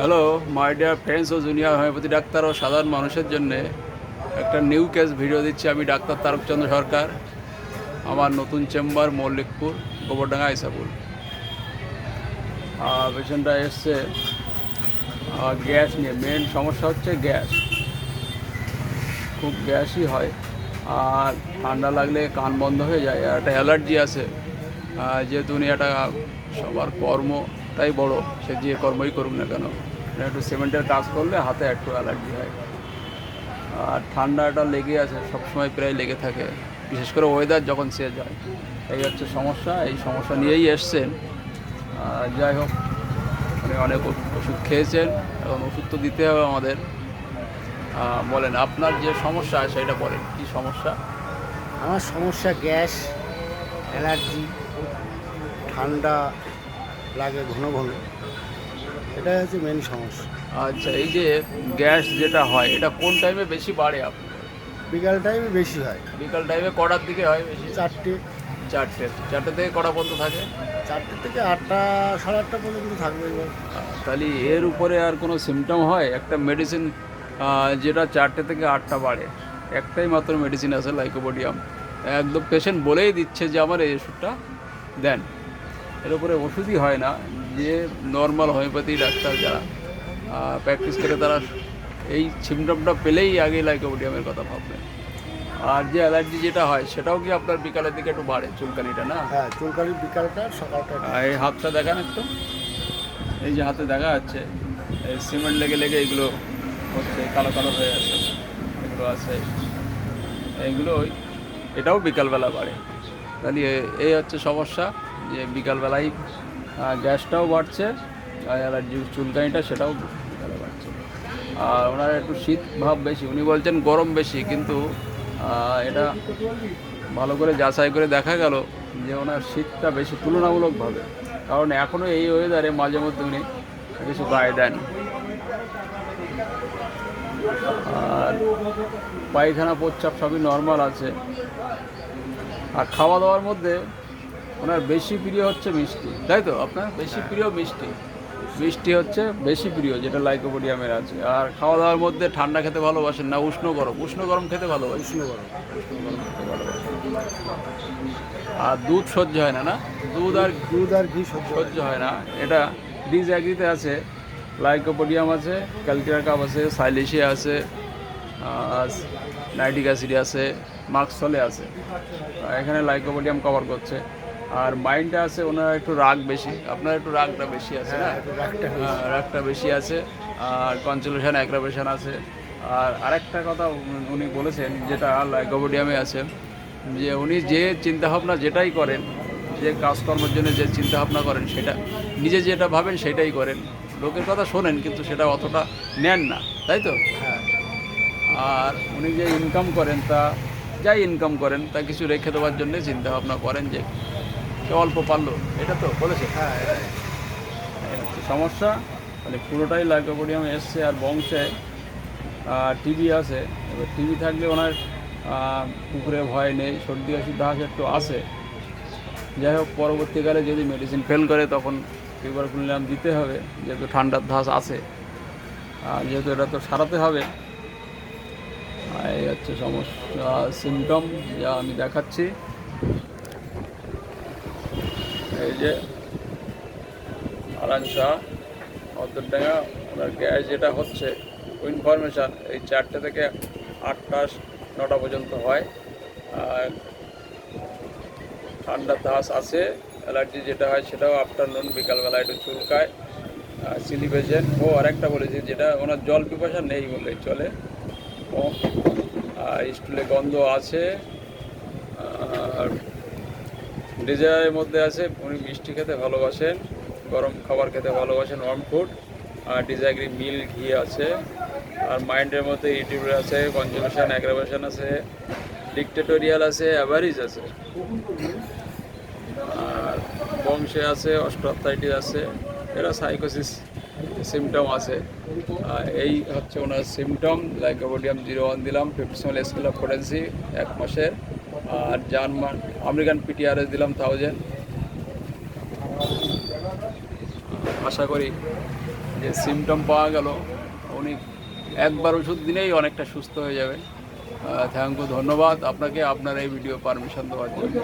Hello my dear friends ও junior homeopathy doctor ও সাধারণ মানুষের জন্য একটা নিউ কেস ভিডিও দিচ্ছি আমি ডাক্তার তারকচন্দ্র সরকার, আমার নতুন চেম্বার মল্লিকপুর, গোবরডাঙ্গা ইসাপুর পেশেন্টটা এসছে গ্যাস নিয়ে। মেন সমস্যা হচ্ছে গ্যাস খুব গ্যাসই হয়, আর ঠান্ডা লাগলে কান বন্ধ হয়ে যায়, আর একটা অ্যালার্জি আছে। যেহেতু উনি একটা সবার কর্মটাই বড়, সে যে কর্মই করুক না কেন। মানে একটু সিমেন্টের কাজ করলে হাতে একটু অ্যালার্জি হয়। আর ঠান্ডাটা লেগে আছে, সবসময় প্রায় লেগে থাকে। বিশেষ করে ওয়েদার যখন চেঞ্জ হয়, এই হচ্ছে সমস্যা, এই সমস্যা নিয়েই এসছেন। যাই হোক, উনি অনেক ওষ- ওষুধ খেয়েছেন, এখন ওষুধ তো দিতে হবে আমাদের। বলেন, আপনার যে সমস্যা, সেটা বলেন, কী সমস্যা? আমার সমস্যা গ্যাস, অ্যালার্জি, ঠান্ডা লাগে ঘন ঘন। এটাই হচ্ছে মেন সমস্যা। আচ্ছা এই যে গ্যাস যেটা হয় এটা কোন টাইমে বেশি বাড়ে আপনার? বিকাল টাইমে বেশি হয়। বিকাল টাইমে কটার দিকে হয় বেশি? চারটে। চারটে। চারটে থেকে কটা পর্যন্ত থাকে? চারটে থেকে আটটা সাড়ে আটটা পর্যন্ত থাকবে এবার। তাহলে এর উপরে আর কোনো সিমটম হয়? একটা মেডিসিন যেটা চারটে থেকে আটটা বাড়ে। একটাই মাত্র মেডিসিন আছে লাইকোবোডিয়াম একদম পেশেন্ট বলেই দিচ্ছে যে আমার এই ওষুধটা দেন। এর উপরে ওষুধই হয় না যে নর্মাল হোমিওপ্যাথি ডাক্তার যারা প্র্যাকটিস করে তারা এই সিমটমটা পেলেই আগে লাইকোবোডিয়ামের কথা ভাববেন আর যে অ্যালার্জি যেটা হয় সেটাও কি আপনার বিকালের দিকে একটু বাড়ে চুলকানিটা না? হ্যাঁ চুলকানি বিকালটা সকালটা এই হাতটা দেখান একটু। এই যে হাতে দেখা যাচ্ছে এই সিমেন্ট লেগে লেগে এগুলো হচ্ছে কালো কালো হয়ে আছে এগুলো আছে। এইগুলো ওই এটাও বিকালবেলা বাড়ে। তাহলে এই হচ্ছে সমস্যা। যে বিকালবেলায় গ্যাসটাও বাড়ছে, আর অ্যালার্জি চুলকানিটা সেটাও বিকালে বাড়ছে। আর ওনার একটু শীত ভাব বেশি, উনি বলছেন গরম বেশি, কিন্তু এটা ভালো করে যাচাই করে দেখা গেল যে ওনার শীতটা বেশি তুলনামূলকভাবে, কারণ এখনও এই ওয়েদারে মাঝে মধ্যে উনি কিছু গায়ে দেন। আর পায়খানা প্রচ্ছাপ সবই নর্মাল আছে। আর খাওয়া দাওয়ার মধ্যে ওনার বেশি প্রিয় হচ্ছে মিষ্টি তাই তো আপনার? বেশি প্রিয় মিষ্টি। মিষ্টি হচ্ছে বেশি প্রিয় যেটা লাইকোপোডিয়ামের আছে। আর খাওয়া দাওয়ার মধ্যে ঠান্ডা খেতে ভালোবাসেন না উষ্ণ গরম। উষ্ণ গরম খেতে ভালোবাসেন। উষ্ণ গরম। আর দুধ সহ্য হয় না না? দুধ আর দুধ আর ঘি সহ্য হয় না। এটা ডিজ অ্যাগ্রিতে আছে লাইকোপোডিয়াম আছে ক্যালকিরা কাপ আছে সাইলেশিয়া আছে আর নাইট্রিক অ্যাসিড আছে মাক্সলে আছে। এখানে লাইকোপোডিয়াম কভার করছে। আর মাইন্ডটা আছে ওনার একটু রাগ বেশি। আপনার একটু রাগটা বেশি আছে না? একটু রাগটা বেশি। হ্যাঁ, রাগটা বেশি আছে। আর কনসুলেশন অ্যাগ্রাভেশন আছে। আর আরেকটা কথা উনি- বলেছেন যেটা লাইকোপোডিয়ামে আছে যে উনি যে চিন্তাভাবনা যেটাই করেন যে কাজকর্মের জন্য যে চিন্তাভাবনা করেন সেটা নিজে যেটা ভাবেন সেটাই করেন। লোকের কথা শোনেন কিন্তু সেটা অতটা নেন না তাই তো? হ্যাঁ। আর উনি যে ইনকাম করেন তা যাই ইনকাম করেন তা কিছু রেখে দেওয়ার জন্য চিন্তা ভাবনা করেন যে অল্প পারল? এটা তো বলেছে। হ্যাঁ সমস্যা। মানে পুরোটাই লাইকোপোডিয়াম এসছে আর বংশে। টিভি আছে। এবার টিভি থাকলে ওনার পুকুরে ভয় নেই। সর্দি ওষুধ ধাস একটু আসে যাই হোক পরবর্তীকালে যদি মেডিসিন ফেল করে তখন ফিভার কুলিনাম দিতে হবে। যেহেতু ঠান্ডার ধাস আছে। আর যেহেতু এটা তো সারাতে হবে এই হচ্ছে সমস্যা সিমটম যা আমি দেখাচ্ছি। এই যে আরান শাহ অন্তরডাঙ্গা ওনার গ্যাস যেটা হচ্ছে ইনফরমেশান এই চারটে থেকে আটটা নটা পর্যন্ত হয়। আর ঠান্ডা ধাস আছে, অ্যালার্জি যেটা হয় সেটাও আফটারনুন বিকালবেলা একটু চুলকায়। চিলি সিলিভেশন ও আরেকটা বলেছি যেটা ওনার জল পিপাসা নেই বললেই চলে। ও স্টুলে গন্ধ আছে। আর ডিজায়ারের মধ্যে আছে, উনি মিষ্টি খেতে ভালোবাসেন, গরম খাবার খেতে ভালোবাসেন ওয়ার্ম ফুড আর ডিজাগ্রি মিল ঘি আছে, আর মাইন্ডের মধ্যে ইউটিউবের আছে কনজুমেশন অ্যাগ্রাভেশন আছে, ডিকটেটোরিয়াল আছে, অ্যাভারিজ আছে। আর বংশে আছে অস্ট্রোথাইটিস আছে, এরা সাইকোসিস সিমটম আছে। এই হচ্ছে ওনার সিমটম লাইকোবোডিয়াম জিরো ওয়ান দিলাম ফিফটিসিমাল স্কেল অফ পোটেন্সি এক মাসের। আর জার্মান আমেরিকান পিটিআরএস দিলাম থাউজেন্ড আশা করি যে সিমটম পাওয়া গেল। উনি একবার ওষুধ দিলেই অনেকটা সুস্থ হয়ে যাবে। থ্যাংক ধন্যবাদ। আপনাকে আপনার এই ভিডিও পারমিশন দেওয়ার জন্য।